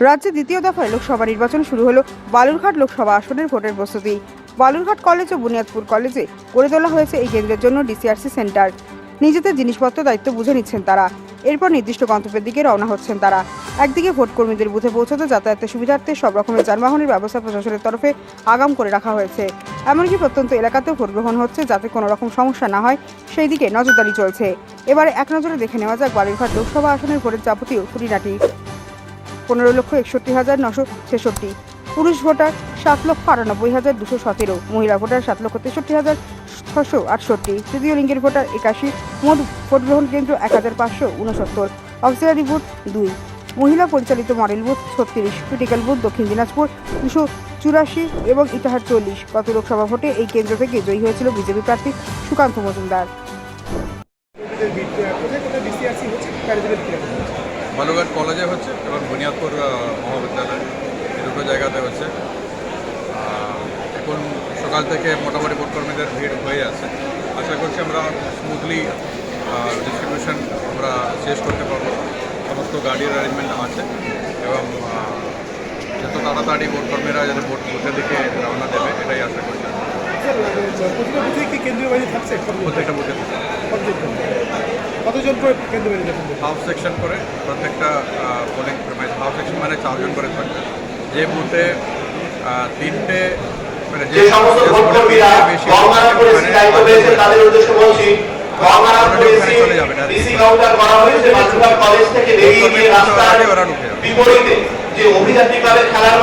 রাজ্যে দ্বিতীয় দফায় লোকসভা নির্বাচন শুরু হলো। বালুরঘাট লোকসভা আসনের ভোটের প্রস্তুতি। বালুরঘাট কলেজ ও বুনিয়াদপুর কলেজে গড়ে তোলা হয়েছে এই কেন্দ্রের জন্য ডিসিআরসি সেন্টার। নিজেদের জিনিসপত্র দায়িত্ব বুঝে নিচ্ছেন তারা। এরপর নির্দিষ্ট গন্তব্যের দিকে রওনা হচ্ছেন তারা। একদিকে ভোট কর্মীদের বুথে পৌঁছতে যাতায়াতের সুবিধার্থে সব রকমের যানবাহনের ব্যবস্থা প্রশাসনের তরফে আগাম করে রাখা হয়েছে। এমনকি প্রত্যন্ত এলাকাতেও ভোট গ্রহণ হচ্ছে যাতে কোনো রকম সমস্যা না হয়। সেই দিকে নজরদারি চলছে। এবারে এক নজরে দেখে নেওয়া যাক বালুরঘাট লোকসভা আসনের ভোটের যাবতীয় খুঁটিনাটি। পনেরো লক্ষ একষট্টি হাজার নশো ছেষট্টি। পুরুষ ভোটার সাত লক্ষ আটানব্বই হাজার দুশো সতেরো। মহিলা ভোটার সাত লক্ষ তেষট্টি হাজার ছশো আটষট্টি। তৃতীয় লিঙ্গের ভোটার একাশি। মোট ভোট গ্রহণ কেন্দ্র এক হাজার পাঁচশো উনসত্তর। অক্সিলারি বুথ দুই। মহিলা পরিচালিত মডেল বুথ ছত্রিশ। ক্রিটিক্যাল বুথ দক্ষিণ দিনাজপুর দুশো চুরাশি এবং ইটাহার চল্লিশ। গত লোকসভা ভোটে এই কেন্দ্র থেকে জয়ী হয়েছিল বিজেপি প্রার্থী সুকান্ত মজুমদার। বালুঘাট কলেজে হচ্ছে এবং বুনিয়াদপুর মহাবিদ্যালয় দুটো জায়গাতে হচ্ছে। এখন সকাল থেকে মোটামুটি ভোটকর্মীদের ভিড় হয়ে আছে। আশা করছি আমরা স্মুথলি ডিস্ট্রিবিউশন আমরা শেষ করতে পারব। সমস্ত গাড়ির অ্যারেঞ্জমেন্ট আছে। এবং যত তাড়াতাড়ি ভোটকর্মীরা যাতে ভোট বুথের দিকে রওনা দেবে এটাই আশা করছি স্যার প্রতিটা বুথে কি কেন্দ্রীয় বাহিনী থাকছে? প্রত্যেকটা বুথে। কতজন? কতজন করে কেন্দ্রীয় বাহিনী হাফ সেকশন করে প্রত্যেকটা পোলিং হাফ সেকশন মানে চারজন করে থাকবে। যে বুথে তিনটে মানে যে সমস্ত ভোটকর্মীরা গঙ্গারাম পুলিশ মানে দায়িত্ব পেয়েছে তাদের উদ্দেশ্যে বলছি গঙ্গারাম ওখানে পুলিশ চলে যাবে, direct। ডিসি কাউন্টার করা হয়েছে বালুরঘাট কলেজ থেকে বেরিয়ে গিয়ে রাস্তার ওরা বিপরীতে যে অভিযাত্রী ক্লাবের খেলার